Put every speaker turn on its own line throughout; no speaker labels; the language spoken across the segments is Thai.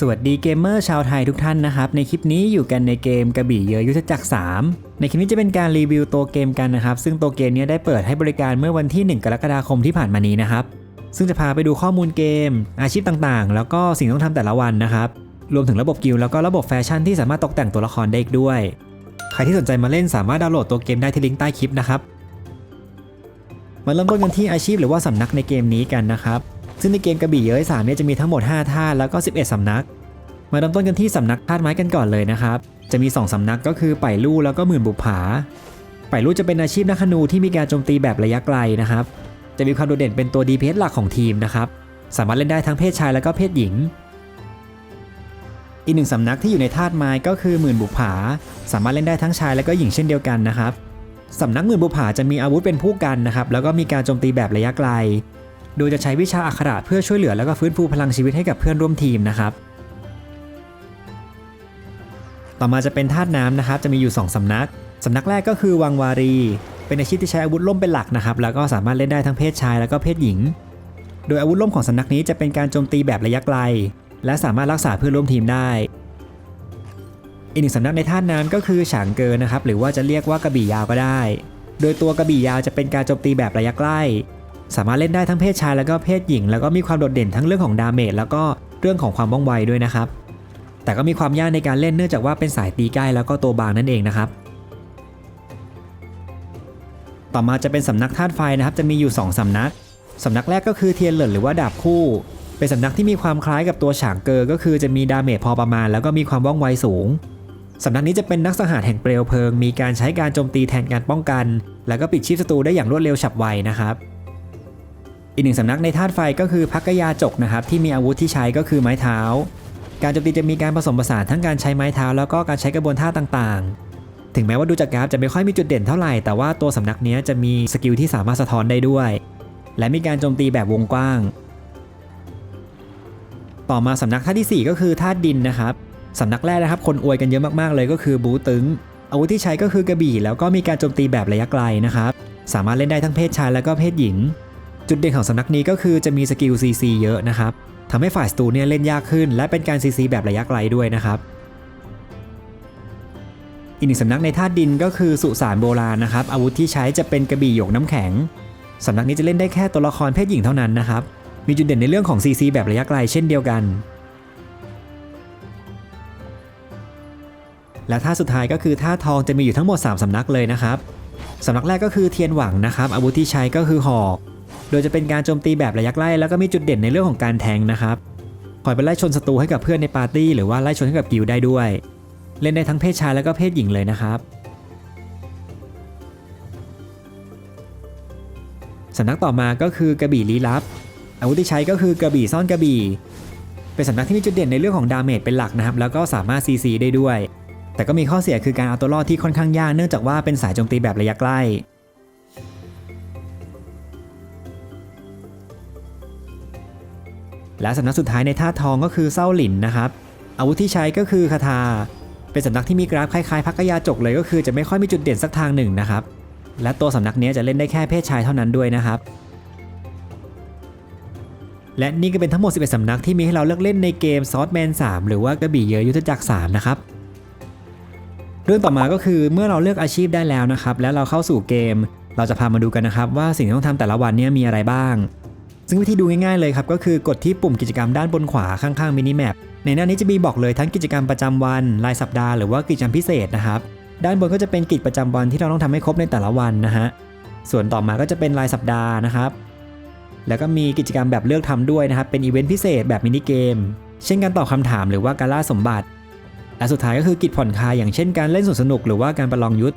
สวัสดีเกมเมอร์ชาวไทยทุกท่านนะครับ ในคลิปนี้อยู่กันในเกมกระบี่เยอยุทธจักร 3 ในคลิปนี้จะเป็นการรีวิวตัวเกมกันนะครับ ซึ่งตัวเกมนี้ได้เปิดให้บริการเมื่อวันที่ 1 กรกฎาคมที่ผ่านมานี้นะครับ ซึ่งจะพาไปดูข้อมูลเกม อาชีพต่างๆ แล้วก็สิ่งต้องทำแต่ละวันนะครับ รวมถึงระบบกิลแล้วก็ระบบแฟชั่นที่สามารถตกแต่งตัวละครได้อีกด้วย ใครที่สนใจมาเล่นสามารถดาวน์โหลดตัวเกมได้ที่ลิงก์ใต้คลิปนะครับมาเริ่มต้นกันที่อาชีพหรือว่าสำนักในเกมนี้กันนะครับ ซึ่งในเกมกระบี่เย้ย3เนี่ยจะมีทั้งหมด 5 ท่าแล้วก็ 11 สำนัก มาเริ่มต้นกันที่สำนักธาตุไม้กันก่อนเลยนะครับ จะมี 2 สำนักก็คือไปลู่แล้วก็หมื่นบุปผา ไปลู่จะเป็นอาชีพนักธนูที่มีการโจมตีแบบระยะไกลนะครับ จะมีความโดดเด่นเป็นตัว DPS หลักของทีมนะครับ สามารถเล่นได้ทั้งเพศชายแล้วก็เพศหญิง อีกหนึ่งสำนักที่อยู่ในธาตุไม้ก็คือหมื่นบุปผา สามารถเล่นได้ทั้งชายแล้วก็หญิงเช่นเดียวกันนะครับสำนักหมื่นบุปผาจะมีอาวุธเป็นผู้กันนะครับ แล้วก็มีการโจมตีแบบระยะไกล โดยจะใช้วิชาอักขระเพื่อช่วยเหลือแล้วก็ฟื้นฟูพลังชีวิตให้กับเพื่อนร่วมทีมนะครับ ต่อมาจะเป็นธาตุน้ำนะครับ จะมีอยู่ 2สำนักสำนักแรกก็คือวังวารี เป็นอาชีพที่ใช้อาวุธล่มเป็นหลักนะครับ แล้วก็สามารถเล่นได้ทั้งเพศชายแล้วก็เพศหญิง โดยอาวุธล่มของสำนักนี้จะเป็นการโจมตีแบบระยะไกล และสามารถรักษาเพื่อนร่วมทีมได้อีกหนึ่งสำนักในธาน้ำก็คือฉางเกินนะครับ หรือว่าจะเรียกว่ากระบี่ยาวก็ได้ โดยตัวกระบี่ยาวจะเป็นการโจมตีแบบระยะใกล้ สามารถเล่นได้ทั้งเพศชายแล้วก็เพศหญิง แล้วก็มีความโดดเด่นทั้งเรื่องของดาเมจแล้วก็เรื่องของความว่องไวด้วยนะครับ แต่ก็มีความยากในการเล่นเนื่องจากว่าเป็นสายตีใกล้แล้วก็ตัวบางนั่นเองนะครับ ต่อมาจะเป็นสำนักธาตุไฟนะครับ จะมีอยู่ 2สำนักสำนักแรกก็คือเทียนเหลินหรือว่าดาบคู่ เป็นสำนักที่มีความคล้ายกับตัวฉางเกอก็คือจะมีดาเมจพอประมาณ แล้วก็มีความว่องไวสูงสำนักนี้จะเป็นนักสหารแห่งเปลวเพลิง มีการใช้การโจมตีแทนการป้องกัน แล้วก็ปิดชีพศัตรูได้อย่างรวดเร็วฉับไวนะครับ อีกหนึ่งสำนักในธาตุไฟก็คือพักกยาจกนะครับที่มีอาวุธที่ใช้ก็คือไม้เท้า การโจมตีจะมีการผสมผสานทั้งการใช้ไม้เท้า แล้วก็การใช้กระบวนท่าต่างๆ ถึงแม้ว่าดูจากกราฟจะไม่ค่อยมีจุดเด่นเท่าไหร่แต่ว่าตัวสำนักนี้จะมีสกิลที่สามารถสะท้อนได้ด้วย และมีการโจมตีแบบวงกว้าง ต่อมาสำนักท่าทีสี่ 4 ก็คือธาตุดินนะครับสำนักแรกนะครับคนอวยกันเยอะมากๆเลยก็คือบูตึงอาวุธที่ใช้ก็คือกระบี่แล้วก็มีการโจมตีแบบระยะไกลนะครับสามารถเล่นได้ทั้งเพศชายแล้วก็เพศหญิง จุดเด่นของสำนักนี้ก็คือจะมีสกิล CC เยอะนะครับทำให้ฝ่ายสตูเนี่ยเล่นยากขึ้น และเป็นการ CC แบบระยะไกลด้วยนะครับอีกหนึ่งสำนักในธาตุดินก็คือสุสานโบราณนะครับ อาวุธที่ใช้จะเป็นกระบี่หยกน้ำแข็งสำนักนี้จะเล่นได้แค่ตัวละครเพศหญิงเท่านั้นนะครับ มีจุดเด่นในเรื่องของ CC แบบระยะไกลเช่นเดียวกัน และท่าสุดท้ายก็คือท่าทองจะมีอยู่ทั้งหมด 3สำนักเลยนะครับสำนักแรกก็คือเทียนหวังนะครับ อาวุธที่ใช้ก็คือหอก โดยจะเป็นการโจมตีแบบระยะใกล้แล้วก็มีจุดเด่นในเรื่องของการแทงนะครับคอยไปไล่ชนศัตรูให้กับเพื่อนในปาร์ตี้หรือว่าไล่ชนให้กับกิลได้ด้วย เล่นได้ทั้งเพศชายแล้วก็เพศหญิงเลยนะครับสำนักต่อมาก็คือกระบี่ลี้ลับ อาวุธที่ใช้ก็คือกระบี่ซ่อนกระบี่ เป็นสำนักที่มีจุดเด่นในเรื่องของดาเมจเป็นหลักนะครับ แล้วก็สามารถ CC ได้ด้วย แต่ก็มีข้อเสียคือการเอาตัวรอดที่ค่อนข้างยากเนื่องจากว่าเป็นสายโจมตีแบบระยะใกล้ และสำนักสุดท้ายในท่าทองก็คือเส้าหลินนะครับ อาวุธที่ใช้ก็คือคาถา เป็นสำนักที่มีกราฟคล้ายๆพักกยาจกเลยก็คือจะไม่ค่อยมีจุดเด่นสักทางหนึ่งนะครับ และตัวสำนักนี้จะเล่นได้แค่เพศชายเท่านั้นด้วยนะครับ และนี่ก็เป็นทั้งหมด 11สำนักที่มีให้เราเลือกเล่นในเกม s w o r d m a n 3หรือว่ากระบี่เยอะยุทธจักร3นะครับ เรื่องต่อมาก็คือเมื่อเราเลือกอาชีพได้แล้วนะครับ แล้วเราเข้าสู่เกม เราจะพามาดูกันนะครับว่าสิ่งที่ต้องทำแต่ละวันนี้มีอะไรบ้าง ซึ่งวิธีดูง่ายๆเลยครับก็คือกดที่ปุ่มกิจกรรมด้านบนขวาข้างๆมินิแมปในหน้านี้จะมีบอกเลยทั้งกิจกรรมประจำวันรายสัปดาห์หรือว่ากิจกรรมพิเศษนะครับด้านบนก็จะเป็นกิจประจำวันที่เราต้องทำให้ครบในแต่ละวันนะฮะส่วนต่อมาก็จะเป็นรายสัปดาห์นะครับ แล้วก็มีกิจกรรมแบบเลือกทำด้วยนะครับเป็นอีเวนต์พิเศษแบบมินิเกม เช่นการตอบคำถามหรือว่าการล่าสมบัติ และสุดท้ายก็คือกิจผ่อนคลายอย่างเช่นการเล่นสวนสนุกหรือว่าการประลองยุทธ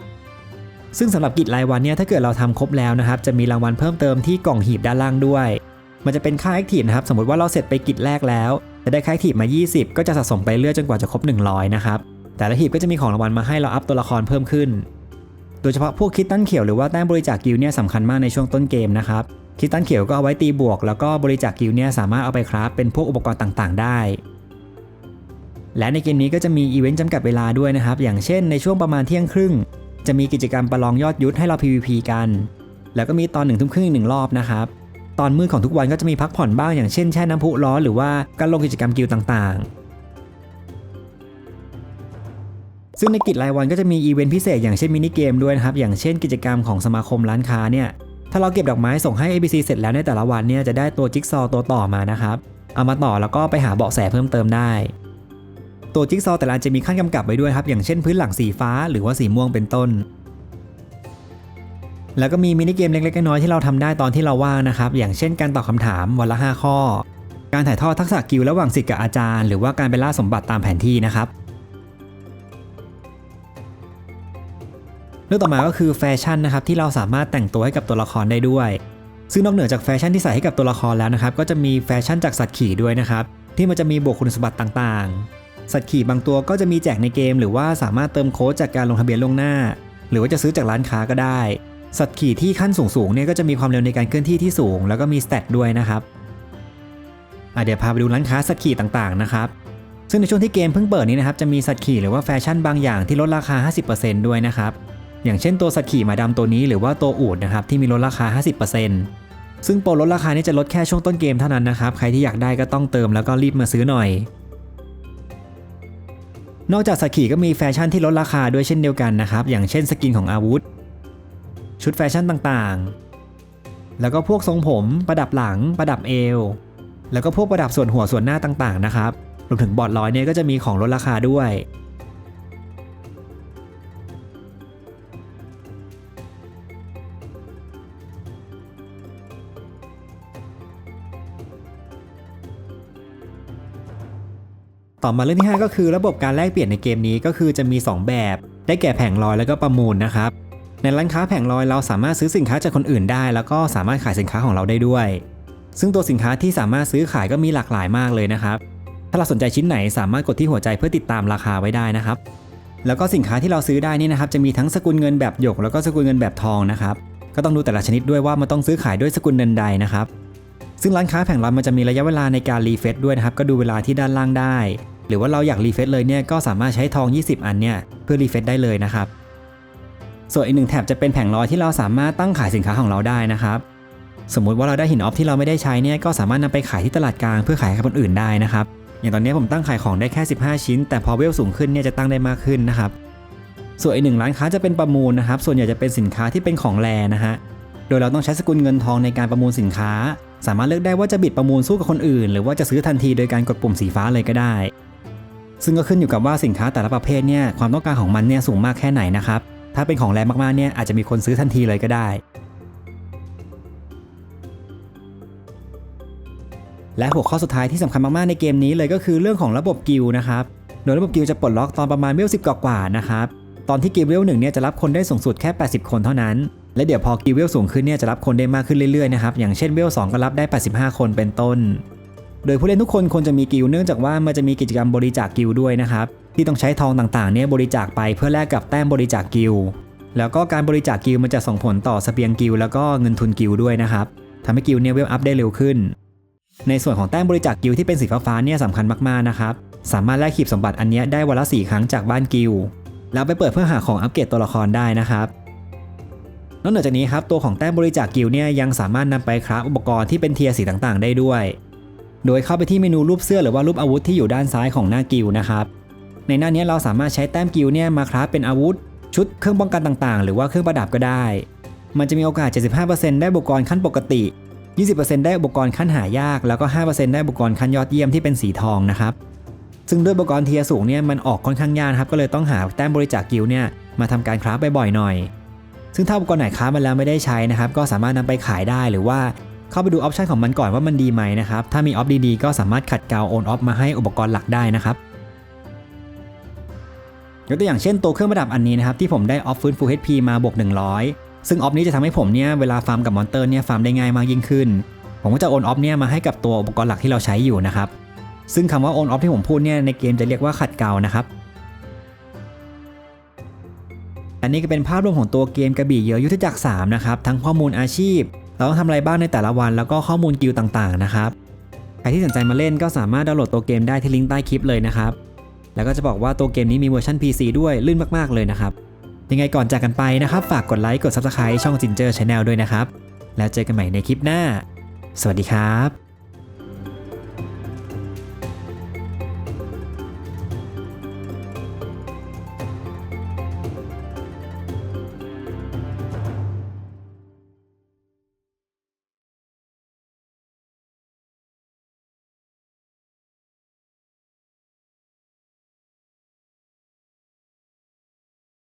ซึ่งสำหรับกิจรายวันเนี่ยถ้าเกิดเราทำครบแล้วนะครับจะมีรางวัลเพิ่มเติมที่กล่องหีบด้านล่างด้วย มันจะเป็นค่าแอคทีฟนะครับ สมมติว่าเราเสร็จไปกิจแรกแล้ว จะได้ค่าแอคทีฟมา 20 ก็จะสะสมไปเรื่อยจนกว่าจะครบ 100 นะครับ แต่ละหีบก็จะมีของรางวัลมาให้เราอัพตัวละครเพิ่มขึ้น โดยเฉพาะพวกคิดตันเขียวหรือว่าแต้มบริจาคกิลเนี่ยสำคัญมากในช่วงต้นเกมนะครับ คิดตันเขียวก็เอาไว้ตีบวก แล้วก็บริจาคกิลเนี่ยสามารถเอาไปคราฟเป็นพวกอุปกรณ์ต่างๆ ได้ และในเกมนี้ก็จะมีอีเวนต์จำกัดเวลาด้วยนะครับ อย่างเช่นในช่วงประมาณเที่ยงครึ่ง จะมีกิจกรรมประลองยอดยุทธให้เรา PVP กัน แล้วก็มีตอนหนึ่งทุ่มครึ่งหนึ่งรอบนะครับ ตอนมืดของทุกวันก็จะมีพักผ่อนบ้างอย่างเช่นแช่น้ำพุร้อนหรือว่าการลงกิจกรรมกิลต่างๆ ซึ่งในกิจรายวันก็จะมีอีเวนต์พิเศษอย่างเช่นมินิเกมด้วยนะครับ อย่างเช่นกิจกรรมของสมาคมร้านค้าเนี่ย ถ้าเราเก็บดอกไม้ส่งให้ ABC เสร็จแล้วในแต่ละวันเนี่ยจะได้ตัวจิ๊กซอตัวต่อมานะครับ เอามาต่อแล้วก็ไปหาเบาะแสเพิ่มเติมได้ตัวจิ๊กซอแต่ละอันจะมีขั้นกำกับไว้ด้วยครับ อย่างเช่นพื้นหลังสีฟ้าหรือว่าสีม่วงเป็นต้น แล้วก็มีมินิเกมเล็กๆน้อยๆที่เราทำได้ตอนที่เราว่างนะครับ อย่างเช่นการตอบคำถามวันละ 5 ข้อ การถ่ายทอดทักษะกิลระหว่างศิษย์กับอาจารย์ หรือว่าการไปล่าสมบัติตามแผนที่นะครับเรื่องต่อมาก็คือแฟชั่นนะครับที่เราสามารถแต่งตัวให้กับตัวละครได้ด้วย ซึ่งนอกเหนือจากแฟชั่นที่ใส่ให้กับตัวละครแล้วนะครับ ก็จะมีแฟชั่นจากสัตว์ขี่ด้วยนะครับ ที่มันจะมีบวกคุณสมบัติต่างๆ สัตว์ขี่บางตัวก็จะมีแจกในเกม หรือว่าสามารถเติมโค้ดจากการลงทะเบียนล่วงหน้า หรือว่าจะซื้อจากร้านค้าก็ได้ สัตว์ขี่ที่ขั้นสูงๆเนี่ยก็จะมีความเร็วในการเคลื่อนที่ที่สูง แล้วก็มีสเตตด้วยนะครับเดี๋ยวพาไปดูร้านค้าสัตว์ขี่ต่างๆนะครับ ซึ่งในช่วงที่เกมเพิ่งเปิดนี้นะครับจะมีสัตว์ขี่หรือว่าแฟชั่นบางอย่างที่ลดราคา 50%ด้วยนะครับอย่างเช่นตัวสัตว์ขี่หมาดำตัวนี้หรือว่าตัวอูดนะครับที่มีลดราคา 50%ซึ่งโปรลดราคานี้จะลดแค่ช่วงต้นเกมเท่านั้นนะครับใครที่อยากได้ก็ต้องเติมแล้วก็รีบมาซื้อหน่อย นอกจากสัตว์ขี่ก็มีแฟชั่นที่ลดราคาด้วยเช่นเดียวกันนะครับอย่างเช่นสกินของอาวุธ ชุดแฟชั่นต่างๆ แล้วก็พวกทรงผม ประดับหลัง ประดับเอว แล้วก็พวกประดับส่วนหัวส่วนหน้าต่างๆ นะครับ รวมถึงบอร์ดลอยเนี่ยก็จะมีของลดราคาด้วย ต่อมาเรื่องที่ 5 ก็คือระบบการแลกเปลี่ยนในเกมนี้ก็คือจะมี 2 แบบ ได้แก่แผงลอยแล้วก็ประมูลนะครับ ในร้านค้าแผงลอยเราสามารถซื้อสินค้าจากคนอื่นได้ แล้วก็สามารถขายสินค้าของเราได้ด้วย ซึ่งตัวสินค้าที่สามารถซื้อขายก็มีหลากหลายมากเลยนะครับ ถ้าเราสนใจชิ้นไหนสามารถกดที่หัวใจเพื่อติดตามราคาไว้ได้นะครับ แล้วก็สินค้าที่เราซื้อได้นี่นะครับ จะมีทั้งสกุลเงินแบบหยก แล้วก็สกุลเงินแบบทองนะครับ ก็ต้องดูแต่ละชนิดด้วยว่ามันต้องซื้อขายด้วยสกุลเงินใดนะครับ ซึ่งร้านค้าแผงลอยมันจะมีระยะเวลาในการรีเฟซด้วยนะครับ ก็ดูเวลาที่ด้านล่างได้ หรือว่าเราอยากรีเฟซเลยเนี่ยก็สามารถใช้ทอง 20 อันเนี่ยเพื่อรีเฟซได้เลยนะครับ ส่วนอีกหนึ่งแถบจะเป็นแผงลอยที่เราสามารถตั้งขายสินค้าของเราได้นะครับ สมมุติว่าเราได้หินออฟที่เราไม่ได้ใช้เนี่ยก็สามารถนำไปขายที่ตลาดกลางเพื่อขายให้กับคนอื่นได้นะครับ อย่างตอนนี้ผมตั้งขายของได้แค่ 15 ชิ้น แต่พอเวลสูงขึ้นเนี่ยจะตั้งได้มากขึ้นนะครับ ส่วนอีกหนึ่งร้านค้าจะเป็นประมูลนะครับ ส่วนใหญ่จะเป็นสินค้าที่เป็นของแรนะฮะ โดยเราต้องใช้สกุลเงินทองในการประมูลสินค้า สามารถเลือกได้ว่าจะบิดประมูลสู้กับคนอื่น หรือว่าจะซื้อทันทีโดยการกดปุ่มสีฟ้าเลยก็ได้ ซึ่งก็ขึ้นอยู่กับว่าสินค้าแต่ละประเภทเนี่ยความต้องการของมันเนี่ยสูงมากแค่ไหนนะครับ ถ้าเป็นของแรงมากๆเนี่ยอาจจะมีคนซื้อทันทีเลยก็ได้ และหัวข้อสุดท้ายที่สำคัญมากๆในเกมนี้เลยก็คือเรื่องของระบบกิลนะครับ โดยระบบกิลจะปลดล็อกตอนประมาณเวล10กว่าๆนะครับ ตอนที่กิลเวลหนึ่งเนี่ยจะรับคนได้สูงสุดแค่ 80 คนเท่านั้น และเดี๋ยวพอกิลเวลสูงขึ้นเนี่ยจะรับคนได้มากขึ้นเรื่อยๆนะครับ อย่างเช่นเวล2ก็รับได้ 85 คนเป็นต้น โดยผู้เล่นทุกคนควรจะมีกิลเนื่องจากว่ามันจะมีกิจกรรมบริจาคกิลด้วยนะครับ ที่ต้องใช้ทองต่างๆเนี่ยบริจาคไปเพื่อแลกกับแต้มบริจาคกิลแล้วก็การบริจาคกิลมันจะส่งผลต่อเสบียงกิลแล้วก็เงินทุนกิลด้วยนะครับทำให้กิลเนี่ยเวลอัพได้เร็วขึ้น ในส่วนของแต้มบริจาคกิลที่เป็นสีฟ้าเนี่ยสำคัญมากๆนะครับสามารถแลกขีบสมบัติอันนี้ได้วันละ4ครั้งจากบ้านกิลแล้วไปเปิดเพื่อหาของอัปเกรดตัวละครได้นะครับนอกจากนี้ครับตัวของแต้มบริจาคกิลเนี่ยยังสามารถนำไปคราฟอุปกรณ์ที่เป็นเทียร์สีต่างๆ ได้ด้วย โดยเข้าไปที่เมนูรูปเสื้อหรือว่ารูปอาวุธที่อยู่ด้านซ้ายของหน้ากิลนะครับ ในหน้านี้เราสามารถใช้แต้มกิลเนี่ยมาคราฟเป็นอาวุธ ชุดเครื่องป้องกันต่างๆ หรือว่าเครื่องประดับก็ได้ มันจะมีโอกาส 75%ได้อุปกรณ์ขั้นปกติ 20%ได้อุปกรณ์ขั้นหายาก แล้วก็ 5%ได้อุปกรณ์ขั้นยอดเยี่ยมที่เป็นสีทองนะครับ ซึ่งด้วยอุปกรณ์เทียสูงเนี่ยมันออกค่อนข้างยากครับ ก็เลยต้องหาแต้มบริจาคกิลเนี่ยมาทำการคราฟบ่อยๆหน่อย ซึ่งถ้าอุปกรณ์ไหนคราฟมาแล้วไม่ได้ใช้นะครับ ก็สามารถนำไปขายได้หรือว่าเข้าไปดูออปชันของมันก่อนว่ามันดีไหมนะครับ ถ้ามีออฟดีๆก็สามารถขัดเกลาโอนออฟมาให้อุปกรณ์หลักได้นะครับ ยกตัวอย่างเช่นตัวเครื่องประดับอันนี้นะครับที่ผมได้ออฟฟื้นฟู HP มาบวก100 ซึ่งออฟนี้จะทำให้ผมเนี่ยเวลาฟาร์มกับมอนเตอร์เนี่ยฟาร์มได้ง่ายมากยิ่งขึ้น ผมก็จะโอนออฟเนี่ยมาให้กับตัวอุปกรณ์หลักที่เราใช้อยู่นะครับซึ่งคำว่าโอนออฟที่ผมพูดเนี่ยในเกมจะเรียกว่าขัดเกลานะครับอันนี้ก็เป็นภาพรวมของตัวเกมกระบี่เยอะยุทธจักร3นะครับทั้งข้อมูลอาชีพ เราต้องทำอะไรบ้างในแต่ละวันแล้วก็ข้อมูลกิลด์ต่างๆนะครับใครที่สนใจมาเล่นก็สามารถดาวน์โหลดตัวเกมได้ที่ลิงก์ใต้คลิปเลยนะครับ แล้วก็จะบอกว่าตัวเกมนี้มีเวอร์ชัน PC ด้วยลื่นมากๆเลยนะครับ ยังไงก่อนจากกันไปนะครับ ฝากกดไลค์กด Subscribe ช่องจินเจอร์ชาแนลด้วยนะครับ แล้วเจอกันใหม่ในคลิปหน้า สวัสดีครับ